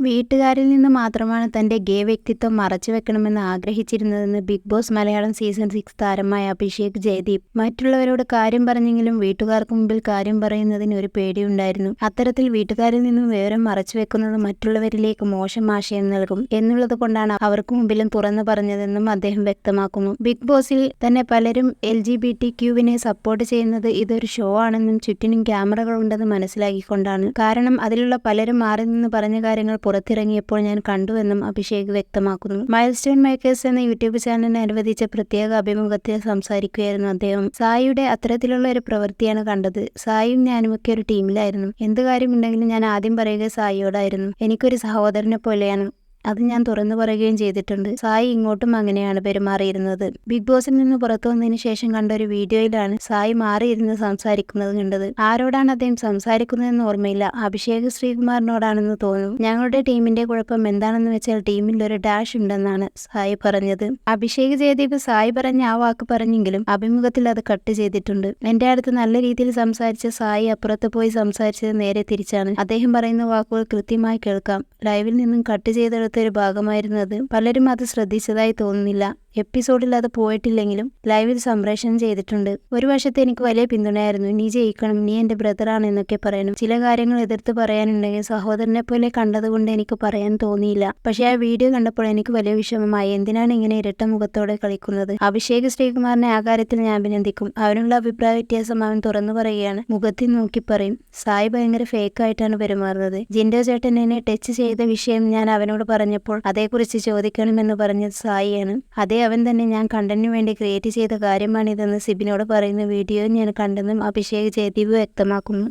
വീട്ടുകാരിൽ നിന്ന് മാത്രമാണ് തന്റെ ഗേ വ്യക്തിത്വം മറച്ചു വെക്കണമെന്ന് ആഗ്രഹിച്ചിരുന്നതെന്ന് Big Boss Malayalam season six താരമായ അഭിഷേക് ജയദീപ്. മറ്റുള്ളവരോട് കാര്യം പറഞ്ഞെങ്കിലും വീട്ടുകാർക്ക് മുമ്പിൽ കാര്യം പറയുന്നതിന് ഒരു പേടിയുണ്ടായിരുന്നു. അത്തരത്തിൽ വീട്ടുകാരിൽ നിന്നും വിവരം മറച്ചു വെക്കുന്നത് മറ്റുള്ളവരിലേക്ക് മോശം ആശയം നൽകും എന്നുള്ളത് കൊണ്ടാണ് അവർക്ക് മുമ്പിലും തുറന്നു പറഞ്ഞതെന്നും അദ്ദേഹം വ്യക്തമാക്കുന്നു. ബിഗ് ബോസിൽ തന്നെ പലരും എൽ ജി ബി ടി ക്യൂവിനെ സപ്പോർട്ട് ചെയ്യുന്നത് ഇതൊരു ഷോ ആണെന്നും ചുറ്റിനും ക്യാമറകൾ ഉണ്ടെന്ന് മനസ്സിലാക്കിക്കൊണ്ടാണ്. കാരണം അതിലുള്ള പലരും മാറി നിന്ന് പറഞ്ഞ കാര്യങ്ങൾ പുറത്തിറങ്ങിയപ്പോൾ ഞാൻ കണ്ടുവെന്നും അഭിഷേക് വ്യക്തമാക്കുന്നു. മൈൽ സ്റ്റോൺ മേക്കേഴ്സ് എന്ന യൂട്യൂബ് ചാനലിന് അനുവദിച്ച പ്രത്യേക അഭിമുഖത്തിൽ സംസാരിക്കുകയായിരുന്നു അദ്ദേഹം. സായിയുടെ അത്തരത്തിലുള്ള ഒരു പ്രവൃത്തിയാണ് കണ്ടത്. സായിയും ഞാനും ഒക്കെ ഒരു ടീമിലായിരുന്നു എന്ത് കാര്യമുണ്ടെങ്കിലും ഞാൻ ആദ്യം പറയുക സായിയോടായിരുന്നു. എനിക്കൊരു സഹോദരനെ പോലെയാണ്. അത് ഞാൻ തുറന്നു പറയുകയും ചെയ്തിട്ടുണ്ട്. സായി ഇങ്ങോട്ടും അങ്ങനെയാണ് പെരുമാറിയിരുന്നത്. ബിഗ് ബോസിൽ നിന്ന് പുറത്തു വന്നതിന് ശേഷം കണ്ട ഒരു വീഡിയോയിലാണ് സായി മാറിയിരുന്ന് സംസാരിക്കുന്നത് കണ്ടത്. ആരോടാണ് അദ്ദേഹം സംസാരിക്കുന്നതെന്ന് ഓർമ്മയില്ല. അഭിഷേക് ശ്രീകുമാറിനോടാണെന്ന് തോന്നുന്നു ഞങ്ങളുടെ ടീമിന്റെ കുഴപ്പം എന്താണെന്ന് വെച്ചാൽ ടീമിൽ ഒരു ഡാഷ് ഉണ്ടെന്നാണ് സായി പറഞ്ഞത്. അഭിഷേക് ജയദീപ് സായി പറഞ്ഞ ആ വാക്ക് പറഞ്ഞെങ്കിലും അഭിമുഖത്തിൽ അത് കട്ട് ചെയ്തിട്ടുണ്ട്. എന്റെ അടുത്ത് നല്ല രീതിയിൽ സംസാരിച്ച സായി അപ്പുറത്ത് പോയി സംസാരിച്ചത് നേരെ തിരിച്ചാണ്. അദ്ദേഹം പറയുന്ന വാക്കുകൾ കൃത്യമായി കേൾക്കാം. ലൈവിൽ നിന്നും കട്ട് ചെയ്തെടുത്ത ഭാഗമായിരുന്നു അത് പലരും അത് ശ്രദ്ധിച്ചതായി തോന്നുന്നില്ല. എപ്പിസോഡിൽ അത് പോയിട്ടില്ലെങ്കിലും ലൈവിൽ സംപ്രേഷണം ചെയ്തിട്ടുണ്ട്. ഒരു വശത്ത് എനിക്ക് വലിയ പിന്തുണയായിരുന്നു നീ ജയിക്കണം നീ എന്റെ ബ്രദറാണ് എന്നൊക്കെ പറയണം ചില കാര്യങ്ങൾ എതിർത്ത് പറയാനുണ്ടെങ്കിൽ സഹോദരനെ പോലെ കണ്ടതുകൊണ്ട് എനിക്ക് പറയാൻ തോന്നിയില്ല. പക്ഷേ ആ വീഡിയോ കണ്ടപ്പോൾ എനിക്ക് വലിയ വിഷമമായി. എന്തിനാണ് ഇങ്ങനെ ഇരട്ട മുഖത്തോടെ കളിക്കുന്നത്? അഭിഷേക് ശ്രീകുമാറിനെ ആ കാര്യത്തിൽ ഞാൻ അഭിനന്ദിക്കും. അവനുള്ള അഭിപ്രായ വ്യത്യാസം അവൻ തുറന്നു പറയുകയാണ്. മുഖത്തിൽ നോക്കി പറയും സായി ഭയങ്കര ഫേക്ക് ആയിട്ടാണ് പെരുമാറുന്നത്. ജിൻഡോ ചേട്ടൻ എന്നെ ടച്ച് ചെയ്ത വിഷയം ഞാൻ അവനോട് പറഞ്ഞപ്പോൾ അതേക്കുറിച്ച് ചോദിക്കണമെന്ന് പറഞ്ഞത് സായിയാണ്. അതേ അവൻ തന്നെ ഞാൻ കണ്ടന്റിന് വേണ്ടി ക്രിയേറ്റ് ചെയ്ത കാര്യമാണിതെന്ന് സിബിനോട് പറയുന്ന വീഡിയോ ഞാൻ കണ്ടെന്നും അഭിഷേക് ജയദീപ് വ്യക്തമാക്കുന്നു.